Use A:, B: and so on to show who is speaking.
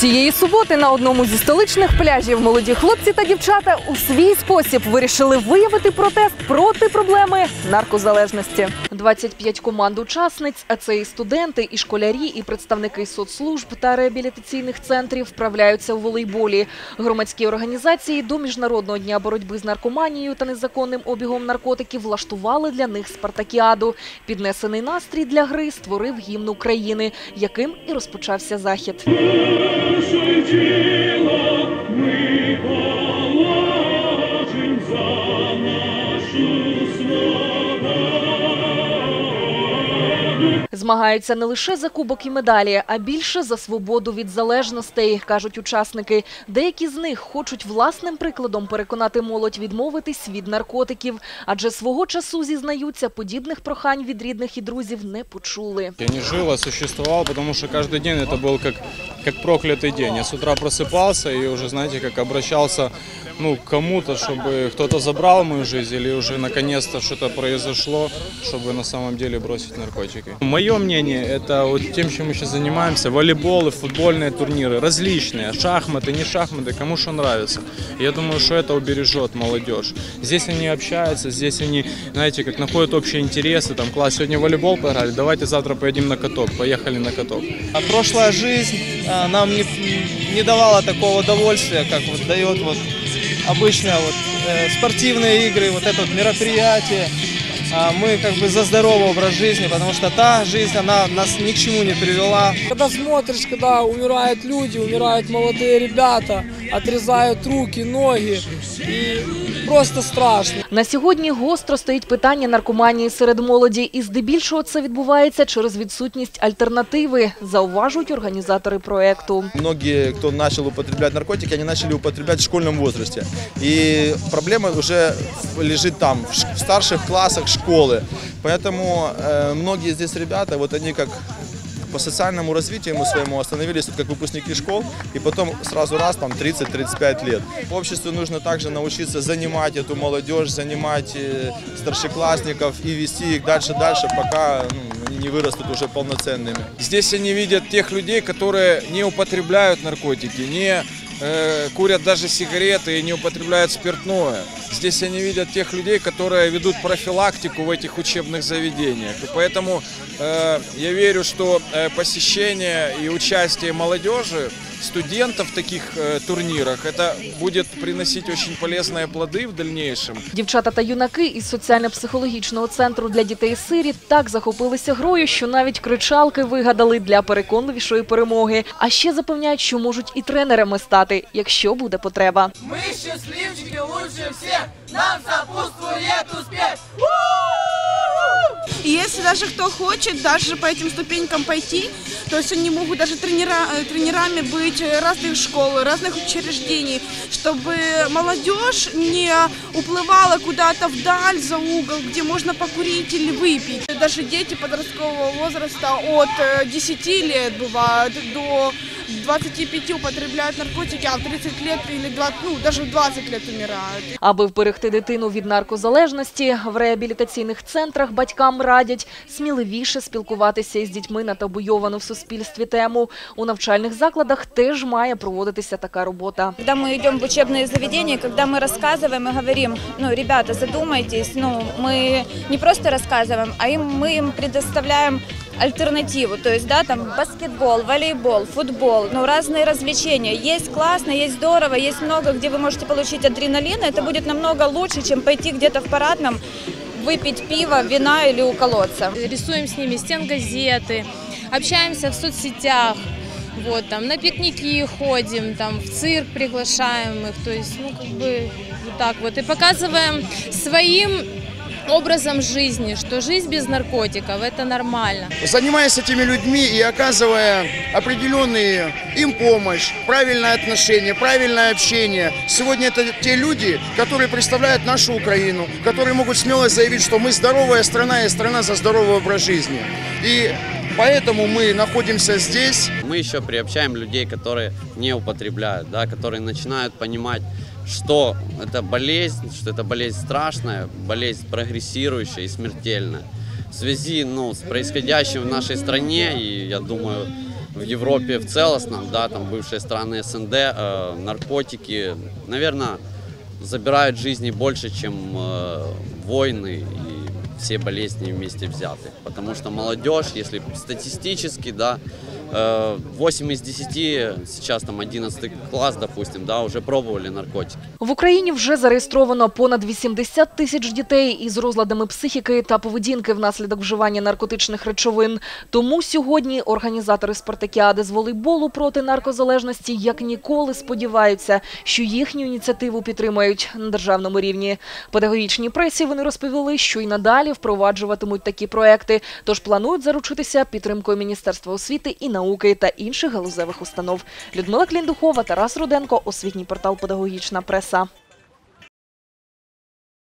A: Цієї суботи на одному зі столичних пляжів молоді хлопці та дівчата у свій спосіб вирішили виявити протест проти проблеми наркозалежності. 25 команд учасниць, а це і студенти, і школярі, і представники соцслужб та реабілітаційних центрів вправляються у волейболі. Громадські організації до міжнародного дня боротьби з наркоманією та незаконним обігом наркотиків влаштували для них спартакіаду. Піднесений настрій для гри створив гімн України, яким і розпочався захід. Змагаються не лише за кубок і медалі, а більше за свободу від залежностей, кажуть учасники. Деякі з них хочуть власним прикладом переконати молодь відмовитись від наркотиків, адже свого часу зізнаються, подібних прохань від рідних і друзів не почули.
B: Я не жил, а существовал, потому что каждый день это был как, как проклятый день. Я с утра просыпался и уже, знаете, как обращался ну, к кому-то, чтобы кто-то забрал мою жизнь или уже наконец-то что-то произошло, чтобы на самом деле бросить наркотики. Мое мнение, это вот тем, чем мы сейчас занимаемся, волейболы, футбольные турниры, различные, шахматы, не шахматы, кому что нравится. Я думаю, что это убережет молодежь. Здесь они общаются, здесь они, знаете, как находят общие интересы, там, класс, сегодня волейбол поиграли, давайте завтра поедем на каток, поехали на каток.
C: А прошлая жизнь а, нам не, не давала такого удовольствия, как вот дает вот обычно вот э, спортивные игры, вот это вот мероприятие. А мы как бы за здоровый образ жизни, потому что та жизнь, она нас ни к чему не привела.
D: Когда смотришь, когда умирают люди, умирают молодые ребята, отрезают руки, ноги, и просто страшно.
A: На сьогодні гостро стоїть питання наркоманії серед молоді, і здебільшого це відбувається через відсутність альтернативи, зауважують організатори проекту.
E: Многие, кто начал употреблять наркотики, они начали употреблять в школьном возрасте. И проблема уже лежит там, в ш- в старших классах школы. Поэтому э, многие здесь ребята, вот они как по социальному развитию ему своему остановились тут как выпускники школ, и потом сразу раз там 30-35 лет. Обществу нужно также научиться занимать эту молодежь, занимать э, старшеклассников и вести их дальше-дальше, пока ну, они не вырастут уже полноценными.
F: Здесь они видят тех людей, которые не употребляют наркотики, не э, курят даже сигареты и не употребляют спиртное. Здесь они видят тех людей, которые ведут профилактику в этих учебных заведениях. И поэтому э, я верю, что э, посещение и участие молодежи, студентов в таких э, турнирах, это будет приносить очень полезные плоды в дальнейшем.
A: Дівчата та юнаки із соціально-психологічного центру для дітей-сиріт так захопилися грою, що навіть кричалки вигадали для переконливішої перемоги. А ще запевняють, що можуть і тренерами стати, якщо буде потреба.
G: Мы счастливчики лучше Нам сопутствует успех.
H: И если даже кто хочет даже по этим ступенькам пойти, то есть они могут даже тренера, э, тренерами быть разных школ, разных учреждений, чтобы молодежь не уплывала куда-то вдаль за угол, где можно покурить или выпить. Даже дети подросткового возраста от э, 10 лет бывают до 25 употребляют наркотики, а в 30 лет или 20, ну, даже в 20 лет умирают.
A: Аби вберегти дитину від наркозалежності, в реабілітаційних центрах батькам радять сміливіше спілкуватися із дітьми на табуйовану в суспільстві тему. У навчальних закладах теж має проводитися така робота.
I: Когда мы идем в учебные заведения, когда мы рассказываем и говорим, ну, ребята, задумайтесь, ну, мы не просто рассказываем, а им, мы им предоставляем альтернативу, то есть, да, там баскетбол, волейбол, футбол, ну, разные развлечения. Есть классно, есть здорово, есть много, где вы можете получить адреналин, это будет намного лучше, чем пойти где-то в парадном, выпить пиво, вина или уколоться.
J: рисуем с ними стенгазеты, общаемся в соцсетях, вот, там, на пикники ходим, там, в цирк приглашаем их, то есть, ну, как бы, вот так вот, и показываем своим образом жизни, что жизнь без наркотиков – это нормально.
K: Занимаясь этими людьми и оказывая определенные им помощь, правильное отношение, правильное общение. Сегодня это те люди, которые представляют нашу Украину, которые могут смело заявить, что мы здоровая страна и страна за здоровый образ жизни. И поэтому мы находимся здесь.
L: Мы еще приобщаем людей, которые не употребляют, да, которые начинают понимать, что это болезнь, что это болезнь страшная, болезнь прогрессирующая и смертельная. В связи ну, с происходящим в нашей стране, и я думаю, в Европе в целостном, да, там бывшие страны СНД, э, наркотики, наверное, забирают жизни больше, чем э, войны все болезни вместе взяты. Потому что молодежь, если статистически, да, э, 8 из 10, сейчас там 11 класс, допустим, да, уже пробовали наркотики.
A: В Україні вже зареєстровано понад 80 тисяч дітей із розладами психіки та поведінки внаслідок вживання наркотичних речовин. Тому сьогодні організатори спартакіади з волейболу проти наркозалежності як ніколи сподіваються, що їхню ініціативу підтримають на державному рівні. Педагогічній пресі вони розповіли, що й надалі впроваджуватимуть такі проекти, тож планують заручитися підтримкою Міністерства освіти і науки та інших галузевих установ. Людмила Кліндухова, Тарас Руденко, освітній портал Педагогічна преса.